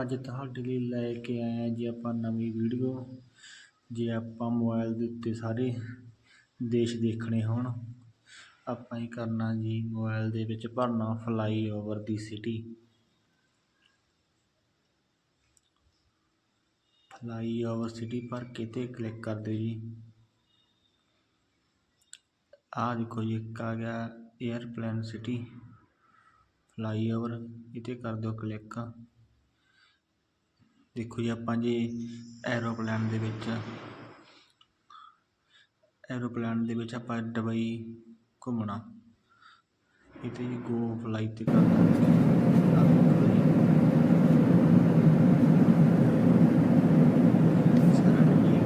ਅੱਜ ਤੁਹਾਡੇ ਲਈ ਲੈ ਕੇ ਆਏ ਹਾਂ ਜੀ ਆਪਾਂ ਨਵੀਂ ਵੀਡੀਓ। ਜੇ ਆਪਾਂ ਮੋਬਾਈਲ ਦੇ ਉੱਤੇ ਸਾਰੇ ਦੇਸ਼ ਦੇਖਣੇ ਹੋਣ, ਆਪਾਂ ਹੀ ਕਰਨਾ ਜੀ ਮੋਬਾਈਲ ਦੇ ਵਿੱਚ ਭਰਨਾ ਫਲਾਈਓਵਰ ਦੀ ਸਿਟੀ ਫਲਾਈਓਵਰ ਸਿਟੀ ਭਰ ਕੇ ਤੇ ਕਲਿੱਕ ਕਰ ਦਿਓ ਜੀ। ਆਹ ਦੇਖੋ ਜੀ, ਇੱਕ ਆ ਗਿਆ ਏਅਰਪਲੇਨ ਸਿਟੀ ਫਲਾਈਓਵਰ ਇਹ 'ਤੇ ਕਰ ਦਿਓ ਕਲਿੱਕ ਦੇਖੋ ਜੀ, ਆਪਾਂ ਜੇ ਐਰੋਪਲੇਨ ਦੇ ਵਿੱਚ ਐਰੋਪਲੇਨ ਦੇ ਵਿੱਚ ਆਪਾਂ ਦੁਬਈ ਘੁੰਮਣਾ। ਇਹ 'ਤੇ ਜੀ ਗੋ ਫਲਾਈ 'ਤੇ ਕਰ ਦਿਓ ਆਹ ਦੇਖੋ ਜੀ ਸਾਰਾ ਜੀ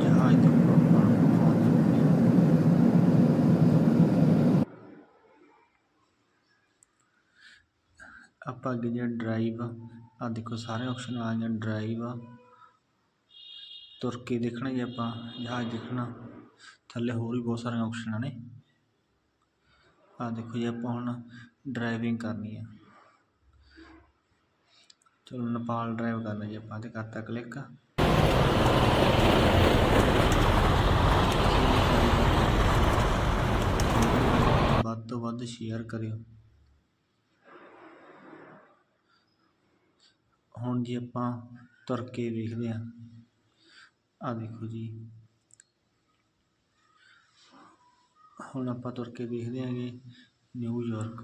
ਜਹਾਜ਼ ਤੋਂ ਆਪਾਂ ਨੂੰ ਘੁਮਾਉਂਦੇ ਆਪਾਂ ਅੱਗੇ ਜਿਹੜਾ ਡਰਾਈਵ ਆ ਦੇਖੋ ਸਾਰੇ ਆਪਸ਼ਨ ਆ ਗਏ ਡਰਾਈਵ ਤੁਰ ਕੇ ਦੇਖਣਾ ਜੀ ਆਪਾਂ, ਜਹਾਜ਼ ਦੇਖਣਾ। ਥੱਲੇ ਹੋਰ ਵੀ ਬਹੁਤ ਸਾਰੀਆਂ ਆਪਸ਼ਨਾਂ ਨੇ। ਆ ਦੇਖੋ ਜੀ, ਆਪਾਂ ਹੁਣ ਡਰਾਈਵਿੰਗ ਕਰਨੀ ਆ। ਚਲੋ ਨੇਪਾਲ ਡਰਾਈਵ ਕਰਨਾ ਜੀ ਆਪਾਂ, ਤੇ ਕਰਤਾ ਕਲਿੱਕ ਵੱਧ ਤੋਂ ਵੱਧ ਸ਼ੇਅਰ ਕਰਿਓ। ਹੁਣ ਜੀ ਆਪਾਂ ਤੁਰ ਕੇ ਵੇਖਦੇ ਹਾਂ ਆ ਦੇਖੋ ਜੀ। ਹੁਣ ਆਪਾਂ ਤੁਰ ਕੇ ਵੇਖਦੇ ਹਾਂਗੇ ਨਿਊਯਾਰਕ